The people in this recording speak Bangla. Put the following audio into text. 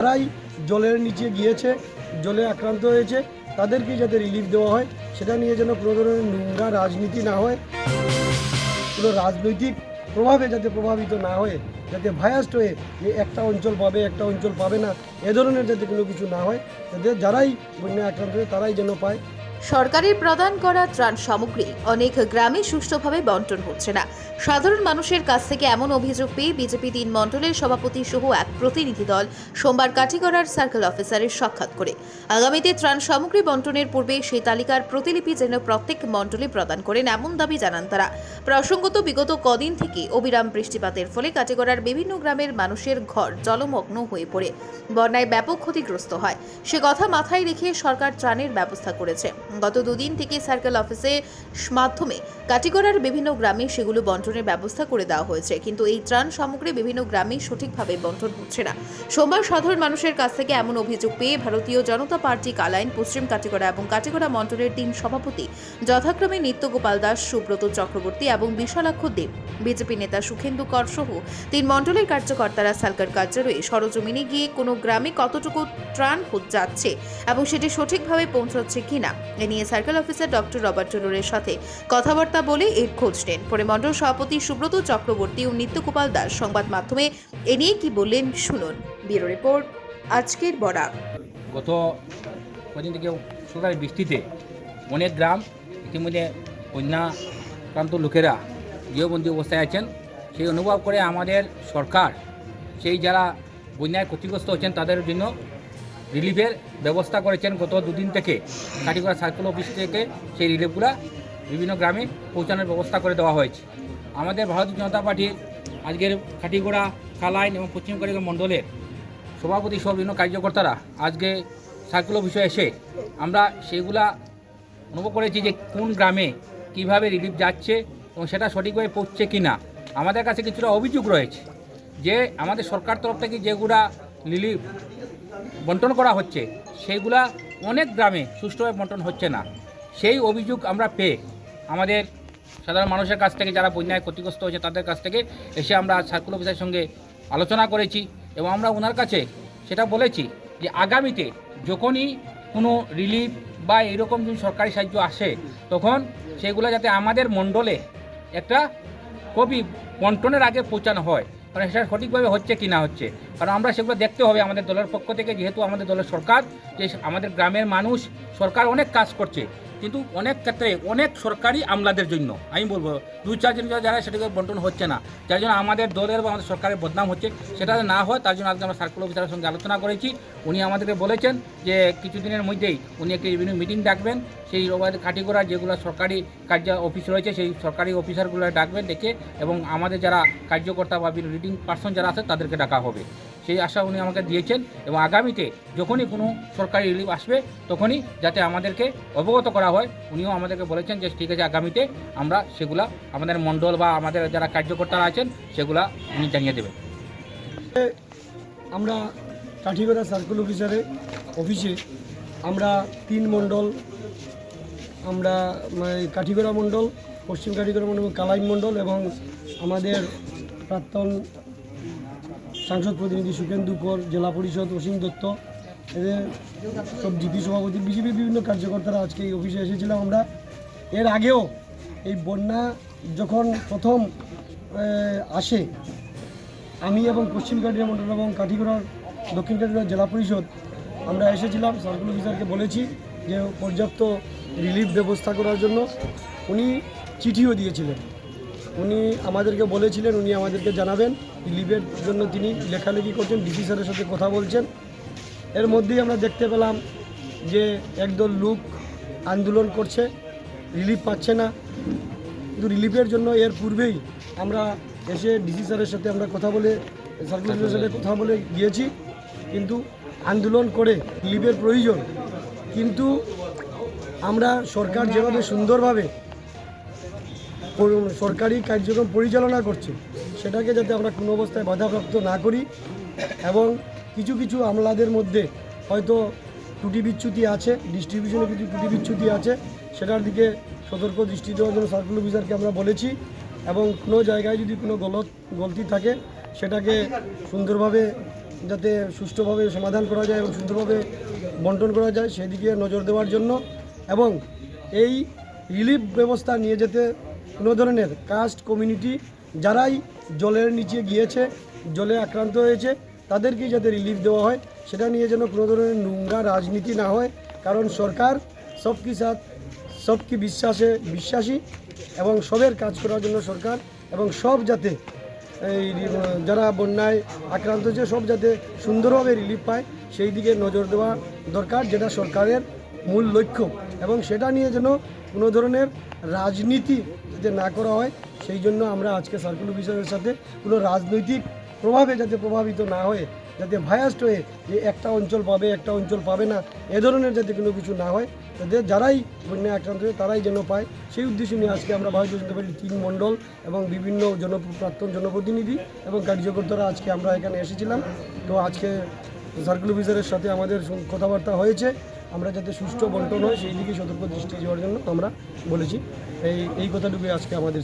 যারাই জলের নিচে গিয়েছে, জলে আক্রান্ত হয়েছে। তাদেরকে যাতে রিলিফ দেওয়া হয়, সেটা নিয়ে যেন কোনো ধরনের নোংরা রাজনীতি না হয়। কোনো রাজনৈতিক প্রভাবে যাতে প্রভাবিত না হয়ে, যাতে ভায়াস্ট হয়ে যে একটা অঞ্চল পাবে, একটা অঞ্চল পাবে না, এ ধরনের যাতে কোনো কিছু না হয় যাতে যারাই বন্যা আক্রান্ত হয়ে তারাই যেন পায়। সরকারের প্রদান করা ত্রাণ সামগ্রী। অনেক গ্রামে সুষ্ঠুভাবে বন্টন হচ্ছে না। সাধারণ মানুষের কাছ থেকে এমন অভিযোগ পেয়ে বিজেপি তিন মণ্ডলের সভাপতি সহ এক প্রতিনিধি দল সোমবার কাঠিগড়ার সার্কেল অফিসারের সাক্ষাৎ করে। আগামীতে ত্রাণ সামগ্রী বন্টনের পূর্বে সেই তালিকার প্রতিলিপি যেন প্রত্যেক মণ্ডলে প্রদান করেন এমন দাবি জানান তারা। প্রসঙ্গত, বিগত কদিন থেকে অবিরাম বৃষ্টিপাতের ফলে কাটিগড়ার বিভিন্ন গ্রামের মানুষের ঘর জলমগ্ন হয়ে পড়ে। বন্যায় ব্যাপক ক্ষতিগ্রস্ত হয়। সে কথা মাথায় রেখে সরকার ত্রাণের ব্যবস্থা করেছে। গত দুদিন থেকে সার্কেল অফিসে মাধ্যমে কাটিগড়ার বিভিন্ন গ্রামে সেগুলো বন্টনের ব্যবস্থা করে দেওয়া হয়েছে। কিন্তু এই ত্রাণ সামগ্রী বিভিন্ন গ্রামে সঠিকভাবে বন্টন হচ্ছে না। সোমবার সাধারণ মানুষের কাছ থেকে এমন অভিযোগ পেয়ে ভারতীয় জনতা পার্টি কালাইন পশ্চিম কাটিগড়া এবং কাটিগড়া মন্ডলের তিন সভাপতি যথাক্রমে নিত্যগোপাল দাস, সুব্রত চক্রবর্তী এবং বিশালাক্ষ দেব, বিজেপি নেতা সুখেন্দু কর সহ তিন মণ্ডলের কার্যকর্তারা সরকার কার্যালয়ে সরজমিনে গিয়ে কোনো গ্রামে কতটুকু ত্রাণ যাচ্ছে এবং সেটি সঠিকভাবে পৌঁছাচ্ছে কিনা। এ নিয়ে সার্কেল অফিসার ডক্টর রবার্ট টুলুরের সাথে কথাবার্তা বলে এর খোঁজ নেন। পরে সভাপতি সুব্রত চক্রবর্তী ও নিত্যগোপাল দাস সংবাদ মাধ্যমে এ নিয়ে কি বললেন শুনুন। ব্যুরো রিপোর্ট, আজকের বরাক। গত কদিন থেকে সকালে বৃষ্টিতে অনেক গ্রাম ইতিমধ্যে বন্যা প্রান্ত লোকেরা গৃহবন্দী অবস্থায় আছেন। সেই অনুভব করে আমাদের সরকার, সেই যারা বন্যায় ক্ষতিগ্রস্ত হচ্ছেন তাদের জন্য রিলিফের ব্যবস্থা করেছেন গত দুদিন থেকে। কাটিগড়া সার্কেল অফিস থেকে সেই রিলিফগুলা বিভিন্ন গ্রামে পৌঁছানোর ব্যবস্থা করে দেওয়া হয়েছে। আমাদের ভারতীয় জনতা পার্টির আজকের কাটিগড়া কালাইন এবং পশ্চিম কাটিগড়া মণ্ডলের সভাপতি সহ বিভিন্ন কার্যকর্তারা আজকে সার্কেল অফিসে এসে আমরা সেগুলা অনুভব করেছি যে কোন গ্রামে কীভাবে রিলিফ যাচ্ছে এবং সেটা সঠিকভাবে পৌঁছছে কি না আমাদের কাছে কিছুটা অভিযোগ রয়েছে যে আমাদের সরকার তরফ থেকে যেগুলা রিলিফ বন্টন করা হচ্ছে, সেইগুলা অনেক গ্রামে সুষ্ঠুভাবে বন্টন হচ্ছে না। সেই অভিযোগ আমরা পেয়ে আমাদের সাধারণ মানুষের কাছ থেকে যারা বন্যায় ক্ষতিগ্রস্ত হয়েছে তাদের কাছ থেকে এসে আমরা সার্কুল অফিসের সঙ্গে আলোচনা করেছি এবং আমরা ওনার কাছে সেটা বলেছি যে আগামীতে যখনই কোনো রিলিফ বা এরকম যদি সরকারি সাহায্য আসে, তখন সেগুলো যাতে আমাদের মণ্ডলে একটা কবি বন্টনের আগে পৌঁছানো হয়। কারণ সেটা সঠিকভাবে হচ্ছে কি না হচ্ছে। কারণ আমরা সেগুলো দেখতে হবে আমাদের দলের পক্ষ থেকে, যেহেতু আমাদের দলের সরকার, যে আমাদের গ্রামের মানুষ, সরকার অনেক কাজ করছে। কিন্তু অনেক ক্ষেত্রে অনেক সরকারি আমলাদের জন্য, আমি বলব, দুই চারজন যারা সেটাকে বন্টন হচ্ছে না, যার জন্য আমাদের দলের বা আমাদের সরকারের বদনাম হচ্ছে, সেটা না হয়, তার জন্য আজকে আমরা সার্কুল অফিসারের সঙ্গে আলোচনা করেছি। উনি আমাদেরকে বলেছেন যে কিছুদিনের মধ্যেই উনি একটি বিভিন্ন মিটিং ডাকবেন, সেই কাটিগড়া যেগুলো সরকারি কার্য অফিস রয়েছে, সেই সরকারি অফিসারগুলো ডাকবেন, ডেকে, এবং আমাদের যারা কার্যকর্তা বা রিডিং পার্সন যারা আছে, তাদেরকে ডাকা হবে। সেই আশা উনি আমাকে দিয়েছেন এবং আগামীতে যখনই কোনো সরকারি রিলিফ আসবে, তখনই যাতে আমাদেরকে অবগত করা হয়, উনিও আমাদেরকে বলেছেন যে ঠিক আছে, আগামীতে আমরা সেগুলা আমাদের মণ্ডল বা আমাদের যারা কার্যকর্তারা আছেন, সেগুলা উনি জানিয়ে দেবেন। আমরা কাঠিগড়া সার্কেল অফিসারে অফিসে আমরা তিন মণ্ডল, আমরা মানে কাঠিগড়া মণ্ডল, পশ্চিম কাঠিগড়া মণ্ডল কালাই মণ্ডল এবং আমাদের প্রাক্তন সাংসদ প্রতিনিধি সুখেন্দু কর জেলা পরিষদ, অসীম দত্ত, এদের সব জিপি সভাপতি বিজেপির বিভিন্ন কার্যকর্তারা আজকে এই অফিসে এসেছিলাম আমরা। এর আগেও এই বন্যা যখন প্রথম আসে, আমি এবং পশ্চিম কাটিয়া মন্ডল এবং কাঠিগড়ার দক্ষিণ কাঠিগড়া জেলা পরিষদ, আমরা এসেছিলাম, সার্কুল অফিসারকে বলেছি যে পর্যাপ্ত রিলিফ ব্যবস্থা করার জন্য। উনি চিঠিও দিয়েছিলেন। উনি আমাদেরকে বলেছিলেন, উনি আমাদেরকে জানাবেন। রিলিফের জন্য তিনি লেখালেখি করছেন ডিসি স্যারের সাথে কথা বলছেন। এর মধ্যেই আমরা দেখতে পেলাম যে একদল লোক আন্দোলন করছে, রিলিফ পাচ্ছে না। কিন্তু রিলিফের জন্য এর পূর্বেই আমরা এসে ডিসি স্যারের সাথে আমরা কথা বলে সার্কুল অফিসারের সাথে কথা বলে গিয়েছি। কিন্তু আন্দোলন করে রিলিফের প্রয়োজন। কিন্তু আমরা সরকার যেভাবে সুন্দরভাবে সরকারি কার্যক্রম পরিচালনা করছে। সেটাকে যাতে আমরা কোনো অবস্থায় বাধাপ্রাপ্ত না করি এবং কিছু কিছু আমলাদের মধ্যে হয়তো ত্রুটি বিচ্যুতি আছে ডিস্ট্রিবিউশনে কিছু ত্রুটি বিচ্যুতি আছে, সেটার দিকে সতর্ক দৃষ্টি দেওয়ার জন্য সার্কুল অফিসারকে আমরা বলেছি এবং কোনো জায়গায় যদি কোনো গলত, গলতি থাকে, সেটাকে সুন্দরভাবে যাতে সুষ্ঠুভাবে সমাধান করা যায় এবং সুন্দরভাবে বন্টন করা যায়, সেদিকে নজর দেওয়ার জন্য এবং এই রিলিফ ব্যবস্থা নিয়ে যেতে কোনো ধরনের কাস্ট কমিউনিটি যারাই জলের নিচে গিয়েছে, জলে আক্রান্ত হয়েছে তাদেরকে যাতে রিলিফ দেওয়া হয়, সেটা নিয়ে যেন কোনো ধরনের নোংরা রাজনীতি না হয়। কারণ সরকার সব কি সাথ সব কি বিশ্বাসে বিশ্বাসী এবং সবের কাজ করার জন্য সরকার এবং সব যাতে এই যারা বন্যায় আক্রান্ত হয়েছে, সব যাতে সুন্দরভাবে রিলিফ পায়, সেই দিকে নজর দেওয়া দরকার, যেটা সরকারের মূল লক্ষ্য। এবং সেটা নিয়ে যেন কোনো ধরনের রাজনীতি যাতে না করা হয়, সেই জন্য আমরা আজকে সার্কুল অফিসারের সাথে কোনো রাজনৈতিক প্রভাবে যাতে প্রভাবিত না হয়ে, যাতে ভায়াস্ট হয়ে যে একটা অঞ্চল পাবে, একটা অঞ্চল পাবে না, এ ধরনের যাতে কোনো কিছু না হয় যাতে যারাই বন্যায় আক্রান্ত হয়ে তারাই যেন পায়, সেই উদ্দেশ্য নিয়ে আজকে আমরা ভারতীয় জনতা পার্টির তিন মণ্ডল এবং বিভিন্ন জন প্রাক্তন জনপ্রতিনিধি এবং কার্যকর্তারা আজকে আমরা এখানে এসেছিলাম। তো আজকে সার্কুল অফিসারের সাথে আমাদের কথাবার্তা হয়েছে। আমরা যাতে সুষ্ঠু বন্টন হয় সেই দিকে সতর্ক দৃষ্টি দেওয়ার জন্য আমরা বলেছি এই এই কথাটুকুই আজকে আমাদের।